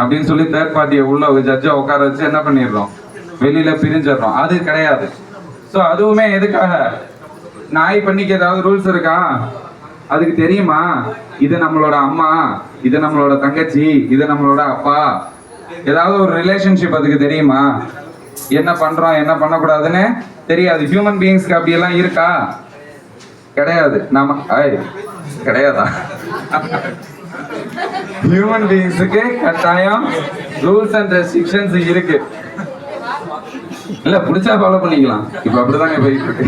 அப்படின்னு சொல்லி தேர்ட் பார்ட்டியை உள்ள ஜட்ஜை உட்கார வச்சு என்ன பண்ணிடுறோம்? வெளியில பிரிஞ்சிடறோம். அது கிடையாது. ஸோ அதுவுமே எதுக்காக? நாய் பண்ணிக்க ஏதாவது ரூல்ஸ் இருக்கா? அதுக்கு தெரியுமா? இது நம்மளோட அம்மா இது நம்மளோட தங்கச்சி இது நம்மளோட அப்பா. ஏதாவது ஒரு ரிலேஷன்ஷிப் அதுக்கு தெரியுமா? என்ன பண்றோம் என்ன பண்ணக்கூடாதுன்னு தெரியாது. ஹியூமன் பீயிங்ஸ்க்கு அப்படியெல்லாம் இருக்கா? கிடையாது. நாம கிடையாதா? ஹியூமன் பீயிங்ஸுக்கு கட்டாயம் ரூல்ஸ் அண்ட் ரெஸ்ட்ரிக்ஷன்ஸ் இருக்கு. இல்ல பிடிச்சா ஃபாலோ பண்ணிக்கலாம். இப்போ அப்படிதாங்க போயிட்டு இருக்கு.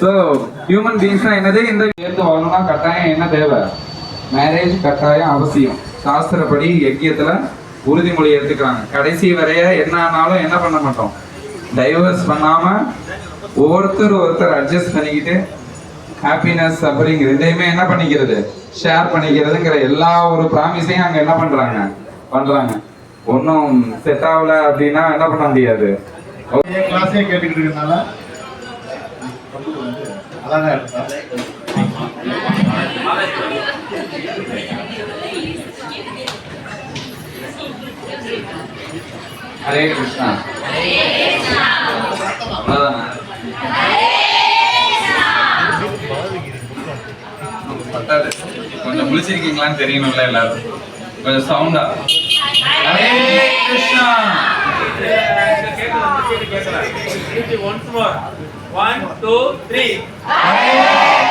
ஸோ ஹியூமன் பீயிங்ஸ்னா என்னது? இந்த சேர்த்து வரணும்னா கட்டாயம் என்ன தேவை? மேரேஜ் கட்டாயம் அவசியம். சாஸ்திரப்படி யக்கியத்துல உறுதிமொழி எடுத்துக்கிறாங்க. கடைசி வரைய என்ன ஆனாலும் என்ன பண்ண மாட்டோம். டைவர்ஸ் பண்ணாம ஒவ்வொருத்தர் ஒருத்தர் அட்ஜஸ்ட் பண்ணிக்கிட்டு ஹாப்பினஸ் சஃபரிங் ரெண்டையுமே என்ன பண்ணிக்கிறது? ஷேர் பண்ணிக்கிறதுங்கிற எல்லா ஒரு ப்ராமிஸையும் அங்க என்ன பண்றாங்க? பண்றாங்க. ஒன்றும் செட் ஆகல அப்படின்னா என்ன பண்ண முடியாது. கிளாஸே கேட்டுக்கிட்டு இருக்கனால அழகா இருக்கா ஹரே கிருஷ்ணா? பத்தாது. கொஞ்சம் முழிச்சிருக்கீங்களான்னு தெரியணும்ல எல்லாரும். கொஞ்சம் சவுண்டா Hare Krishna once more. One, two,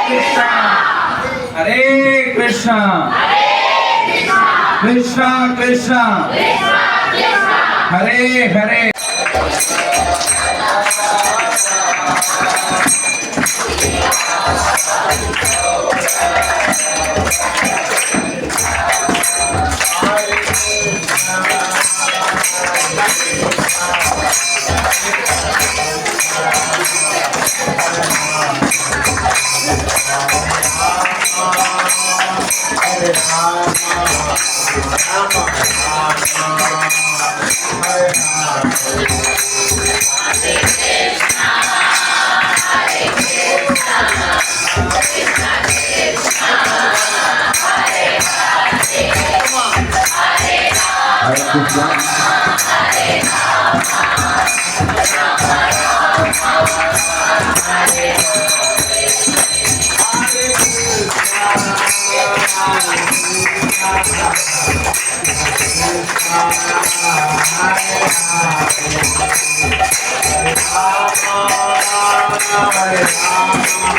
Krishna. Hare Krishna. Krishna Krishna. Hare Hare. Hare கிருஷ்ணா「ああなたはなれないわ」